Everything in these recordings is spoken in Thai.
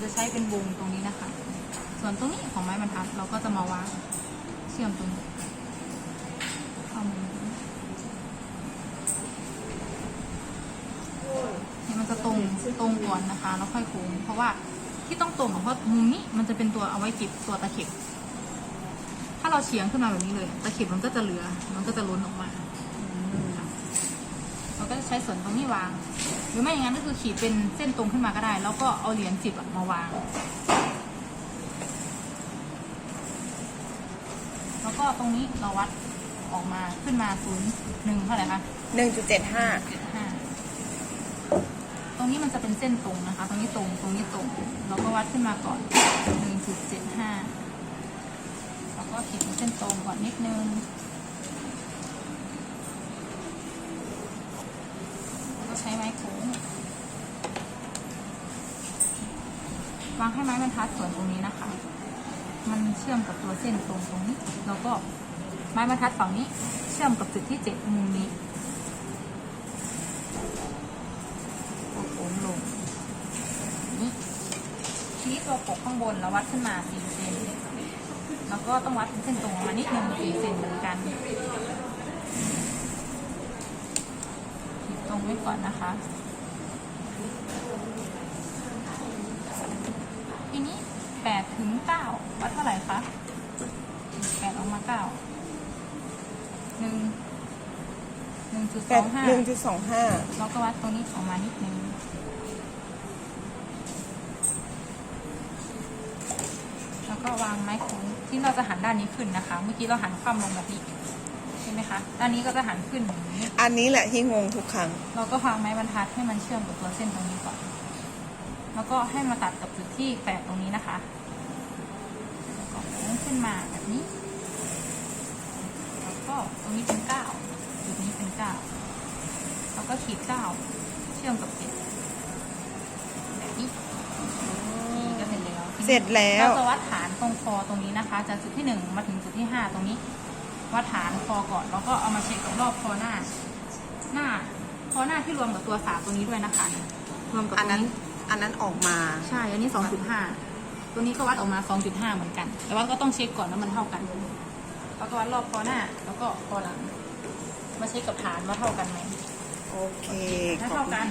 มันจะใช้เป็นวงตรงนี้นะคะ ส่วนตรงนี้ของไม้บรรทัดเราก็จะมาวางเชื่อมตรงนี้เข้ามุมนี้เนี่ยมันจะตรงตรงก่อนนะคะแล้วค่อยโค้งเพราะว่าที่ต้องตรงเพราะมุมนี้มันจะเป็นตัวเอาไว้เก็บตัวตะเข็บ ถ้าเราเฉียงขึ้นมาแบบนี้เลย ตะเข็บมันก็จะเหลือ มันก็จะล้นออกมาเราก็จะใช้ส่วนตรงนี้วาง หรือไม่อย่างนั้นก็คือขีดเป็นเส้นตรงขึ้นมาก็ได้ แล้วก็เอาเหรียญสิบอะมาวาง แล้วก็ตรงนี้เราวัดออกมาขึ้นมาศูนย์หนึ่งเท่าไหร่คะหนึ่งจุดเจ็ดห้าเจ็ดห้าตรงนี้มันจะเป็นเส้นตรงนะคะ ตรงนี้ตรง ตรงนี้ตรง เราก็วัดขึ้นมาก่อนหนึ่งจุดเจ็ดห้าแล้วก็ขีดเป็นเส้นตรงก่อนนิดนึงแล้วก็ใช้ไม้โค้ง วางให้ไม้บรรทัดส่วนตรงนี้นะคะ มันเชื่อมกับตัวเส้นตรงตรงนี้ แล้วก็ไม้บรรทัดฝั่งนี้ เชื่อมกับจุดที่เจ็ดมุมนี้ตัวโค้งลงนี่ชี้ตัวปกข้างบนแล้ววัดขึ้นมาสี่เซนแล้วก็ต้องวัดเป็นเส้นตรงมานิดนึงสี่เซนเหมือนกันตรงไว้ก่อนนะคะ ทีนี้แปดถึงเก้าวัดเท่าไหร่คะแปดออกมาเก้าหนึ่งหนึ่งจุดแปสอดงห้าหนึ่งจุดสองห้าเราก็วัดตรงนี้ออกมานิดนึงแล้วก็วางไม้โค้งที่เราจะหันด้านนี้ขึ้นนะคะ เมื่อกี้เราหันคว่ำลงแบบนี้ใช่ไหมคะด้านนี้ก็จะหันขึ้นอย่างนี้ อันนี้แหละที่งงทุกครั้ง เราก็วางไม้บรรทัดให้มันเชื่อมกับตัวเส้นตรงนี้ก่อน แล้วก็ให้มาตัดกับจุดที่แปดตรงนี้นะคะแล้วก็โค้งขึ้นมาแบบนี้ แล้วก็ตรงนี้เป็นเก้าจุดนี้เป็นเก้าแล้วก็ขีดเก้าเชื่อมกับเจ็ดแบบนี้นี่ก็เสร็จแล้วเสร็จแล้วเราจะวัดฐานตรงคอตรงนี้นะคะ จากจุดที่หนึ่งมาถึงจุดที่ห้าตรงนี้ วัดฐานคอก่อน แล้วก็เอามาเช็คกับรอบคอหน้า หน้าคอหน้าที่รวมกับตัวสาตัวนี้ด้วยนะคะรวมกับอันตัวนั้นนี้ อันนั้นออกมา ใช่ อันนี้สองจุดห้าตัวนี้ก็วัดออกมาสองจุดห้าเหมือนกัน แต่ว่าก็ต้องเช็คก่อนว่ามันเท่ากันแล้วก็วัดรอบคอหน้า แล้วก็คอหลัง มาเช็คกับฐานว่าเท่ากันไหมโอเคถ้าขอบเท่าคุณกัน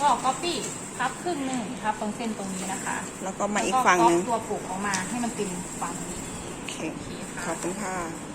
ก็ copy พับครึ่งหนึ่งพับตรงเส้นตรงนี้นะคะ แล้วก็มาอีกฝั่งหนึ่งแล้วก็ copy ตัวปลูกออกมาให้มันเป็นฝั่งนี้โอเคโอเคขอค่ะบคุณค่ะ